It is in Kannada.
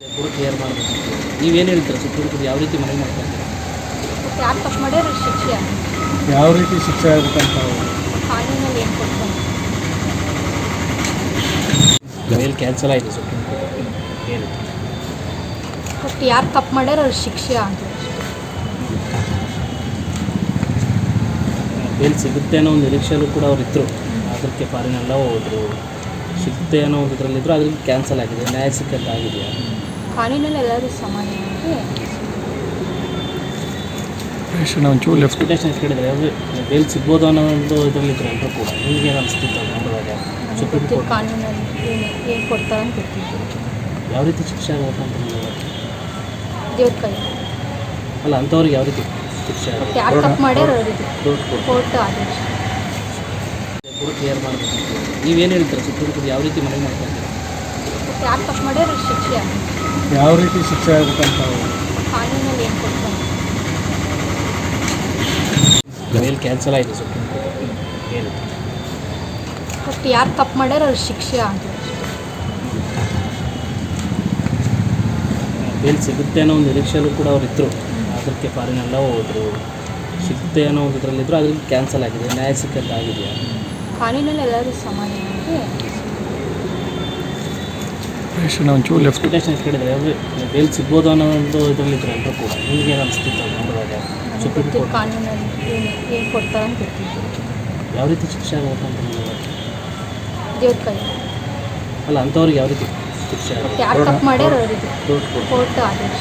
ಕೂಡ ಕ್ಲಿಯರ್ ಮಾಡಬೇಕು ನೀವೇನು ಹೇಳ್ತೀರಾ ಸುಪ್ರೀಂ ಕೋರ್ಟ್ ಯಾವ ರೀತಿ ಮನವಿ ಮಾಡ್ತಾರೆ? ಯಾರು ತಪ್ಪು ಮಾಡ್ಯಾರ ಶಿಕ್ಷೆ ಯಾವ ರೀತಿ ಶಿಕ್ಷೆ ಆಗ್ಬೇಕಂತ ಕಾನೂನಲ್ಲಿ ಏನು ಕೊಡ್ತಾರೆ? ಮೇಲ್ ಕ್ಯಾನ್ಸಲ್ ಆಯಿತು ಸುಪ್ರೀಂ ಕೋರ್ಟ್. ಏನು ಬಟ್ ಯಾರು ತಪ್ಪು ಮಾಡ್ಯಾರ ಅವ್ರ ಶಿಕ್ಷೆ ಅಂತ ಬೇಲ್ ಸಿಗುತ್ತೆ ಅನ್ನೋ ಒಂದು ನಿರೀಕ್ಷೆಯಲ್ಲೂ ಕೂಡ ಅವ್ರು ಇದ್ದರು ಅದಕ್ಕೆ ಫಾರಿನೆಲ್ಲ ಹೋದರು. ಸಿಗುತ್ತೆ ಅನ್ನೋ ಒಂದು ಇದರಲ್ಲಿದ್ದರು ಅದಕ್ಕೆ ಕ್ಯಾನ್ಸಲ್ ಆಗಿದೆ. ನ್ಯಾಯ ಸಿಕ್ಕಂತ ಕಾನೂನಲ್ಲಿ ಎಲ್ಲರೂ ಸಮಾನ ಒಂಚೂರು ಲೆಫ್ಟ್ ಅದು ಅಂದರೆ ಬೇಲ್ ಸಿಗ್ಬೋದು ಅನ್ನೋ ಒಂದು ಇದರಲ್ಲಿದ್ದರು ಎಲ್ಲರೂ ಕೂಡ ನಿಮಗೆ ಏನು ಅನಿಸ್ತಿತ್ತು ನೋಡುವಾಗ ಸುಪ್ರೀಂ ಕೋರ್ಟ್ ಕಾನೂನಲ್ಲಿ ಏನು ಏನು ಕೊಡ್ತಾರೆ ಅಂತ ಗೊತ್ತಿತ್ತು ಯಾವ ರೀತಿ ಶಿಕ್ಷೆ ಆಗಬೇಕು ಅಂತ ದೇವ್ರ ಕೈ. ಅಲ್ಲ ಅಂಥವ್ರಿಗೆ ಯಾವ ರೀತಿ ಶಿಕ್ಷೆ ಯಾರು ತಪ್ಪು ಮಾಡ್ಯಾರ ಕೋರ್ಟ್ ಆದೇಶ. ಕೂಡ ಕ್ಲಿಯರ್ ಮಾಡಬೇಕು ನೀವೇನು ಹೇಳ್ತೀರಾ? ಸುಪ್ರೀಂ ಕೋರ್ಟ್ ಯಾವ ರೀತಿ ಮನವಿ ಮಾಡ್ತಾರೆ ಯಾರು ತಪ್ಪು ಮಾಡ್ಯಾರ ಶಿಕ್ಷೆ ಯಾವ ರೀತಿ ಶಿಕ್ಷೆ ಆಗುತ್ತಂತ ಮನೇಲಿ ಏನು ಕೊಡ್ತಾರೆ? ಮೇಲ್ ಕ್ಯಾನ್ಸಲ್ ಆಯಿತು ಸುಪ್ರೀಂ ಕೋರ್ಟ್. ಏನು ಬಟ್ ಯಾರು ತಪ್ಪು ಮಾಡ್ಯಾರ ಅವ್ರ ಶಿಕ್ಷೆ ಅಂತ ಬೇಲ್ ಸಿಗುತ್ತೆ ಅನ್ನೋ ಒಂದು ನಿರೀಕ್ಷೆಯಲ್ಲೂ ಕೂಡ ಅವ್ರು ಇದ್ದರು ಅದಕ್ಕೆ ಫಾರಿನೆಲ್ಲ ಹೋದರು. ಸಿಗುತ್ತೆ ಅನ್ನೋ ಒಂದು ಇದರಲ್ಲಿದ್ದರು ಅದರಲ್ಲಿ ಕ್ಯಾನ್ಸಲ್ ಆಗಿದೆ. ನ್ಯಾಯ ಸಿಕ್ಕಂತ ಆಗಿದೆಯಾ? ಕಾನೂನಲ್ಲಿ ಎಲ್ಲರೂ ಸಮಾನವಾಗಿ ಒಂಚೂರು ಲೆಫ್ಟ್ ಎಕ್ಸ್ಪೆಕ್ಟೇಷನ್ ಎಷ್ಟು ಅಂದರೆ ಬೇಲ್ ಸಿಗ್ಬೋದು ಅನ್ನೋ ಒಂದು ಇದರಲ್ಲಿದ್ದರು ಎಲ್ಲರೂ ಕೂಡ. ನಿಮಗೆ ಏನು ಅನಿಸ್ತಿತ್ತು ನೋಡುವಾಗ ಸುಪ್ರೀಂ ಕೋರ್ಟ್ ಕಾನೂನಲ್ಲಿ ಏನು ಕೊಡ್ತಾರೆ ಅಂತ ಯಾವ ರೀತಿ ಶಿಕ್ಷೆ ಆಗುತ್ತೆ ಅಂತ ನೀವು ದೇವ್ರ ಕೈ ಅಲ್ಲ ಅಂಥವ್ರಿಗೆ ಯಾವ ರೀತಿ ಶಿಕ್ಷೆ ಆಗುತ್ತೆ? ಮಾಡ್ಯಾರ ಕೋರ್ಟ್ ಆದೇಶ.